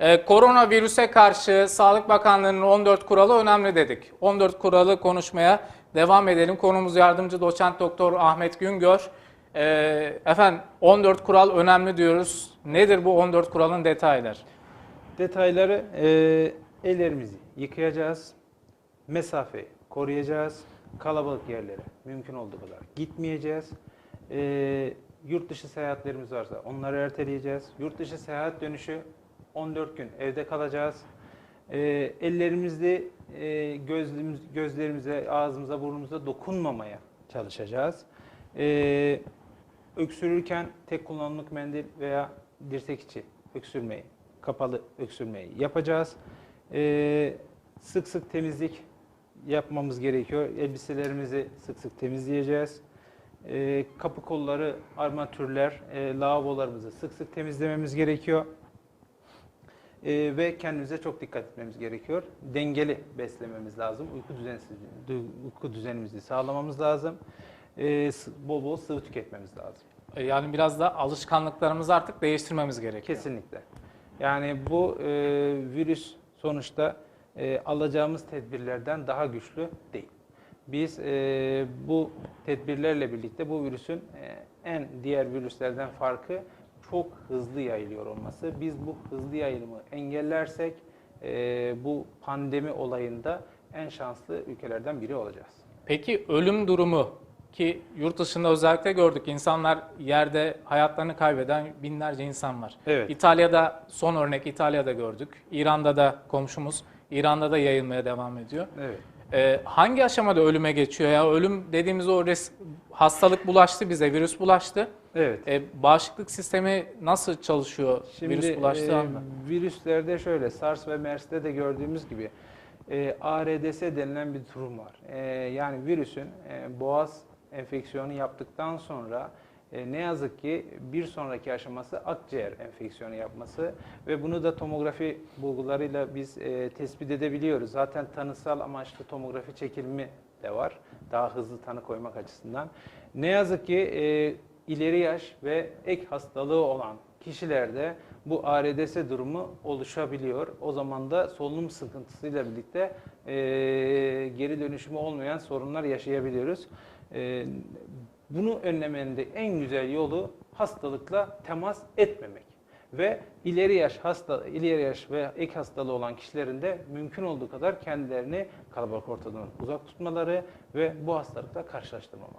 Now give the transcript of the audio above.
Ee, koronavirüse karşı Sağlık Bakanlığı'nın 14 kuralı önemli dedik. 14 kuralı konuşmaya devam edelim. Konumuz yardımcı doçent doktor Ahmet Güngör. Ee, efendim 14 kural önemli diyoruz. Nedir bu 14 kuralın detayları? Detayları e, ellerimizi yıkayacağız, mesafe koruyacağız, kalabalık yerlere mümkün olduğu kadar gitmeyeceğiz. E, yurt dışı seyahatlerimiz varsa onları erteleyeceğiz. Yurt dışı seyahat dönüşü 14 gün evde kalacağız. E, ellerimizde e, gözlerimiz, gözlerimize, ağzımıza, burnumuza dokunmamaya çalışacağız. E, öksürürken tek kullanımlık mendil veya dirsek içi öksürmeyi, kapalı öksürmeyi yapacağız. Ee, sık sık temizlik yapmamız gerekiyor. Elbiselerimizi sık sık temizleyeceğiz. Ee, kapı kolları, armatürler, e, lavabolarımızı sık sık temizlememiz gerekiyor. Ee, ve kendimize çok dikkat etmemiz gerekiyor. Dengeli beslememiz lazım. Uyku düzensiz, uyku düzenimizi sağlamamız lazım. S- bol bol sıvı tüketmemiz lazım. Ee, Yani biraz da alışkanlıklarımızı artık değiştirmemiz gerekiyor. Kesinlikle. Yani bu e, virüs sonuçta e, alacağımız tedbirlerden daha güçlü değil. Biz e, bu tedbirlerle birlikte bu virüsün e, en diğer virüslerden farkı çok hızlı yayılıyor olması. Biz bu hızlı yayılımı engellersek e, bu pandemi olayında en şanslı ülkelerden biri olacağız. Peki ölüm durumu ki yurt dışında özellikle gördük insanlar yerde hayatlarını kaybeden binlerce insan var. Evet. İtalya'da son örnek İtalya'da gördük. İran'da da komşumuz İran'da da yayılmaya devam ediyor. Evet. Ee, hangi aşamada ölüme geçiyor ya? Ölüm dediğimiz o res- hastalık bulaştı bize, virüs bulaştı. Evet. Ee, bağışıklık sistemi nasıl çalışıyor virüs bulaştığı e, anda? virüslerde şöyle SARS ve MERS'te de gördüğümüz gibi e, ARDS denilen bir durum var. E, yani virüsün e, boğaz enfeksiyonu yaptıktan sonra e, ne yazık ki bir sonraki aşaması akciğer enfeksiyonu yapması ve bunu da tomografi bulgularıyla biz e, tespit edebiliyoruz. Zaten tanısal amaçlı tomografi çekilimi de var. Daha hızlı tanı koymak açısından. Ne yazık ki e, ileri yaş ve ek hastalığı olan kişilerde bu ARDS durumu oluşabiliyor. O zaman da solunum sıkıntısıyla birlikte geri dönüşümü olmayan sorunlar yaşayabiliyoruz. Bunu önlemenin de en güzel yolu hastalıkla temas etmemek ve ileri yaş hasta ileri yaş ve ek hastalığı olan kişilerin de mümkün olduğu kadar kendilerini kalabalık ortamdan uzak tutmaları ve bu hastalıkla karşılaştırmamaları.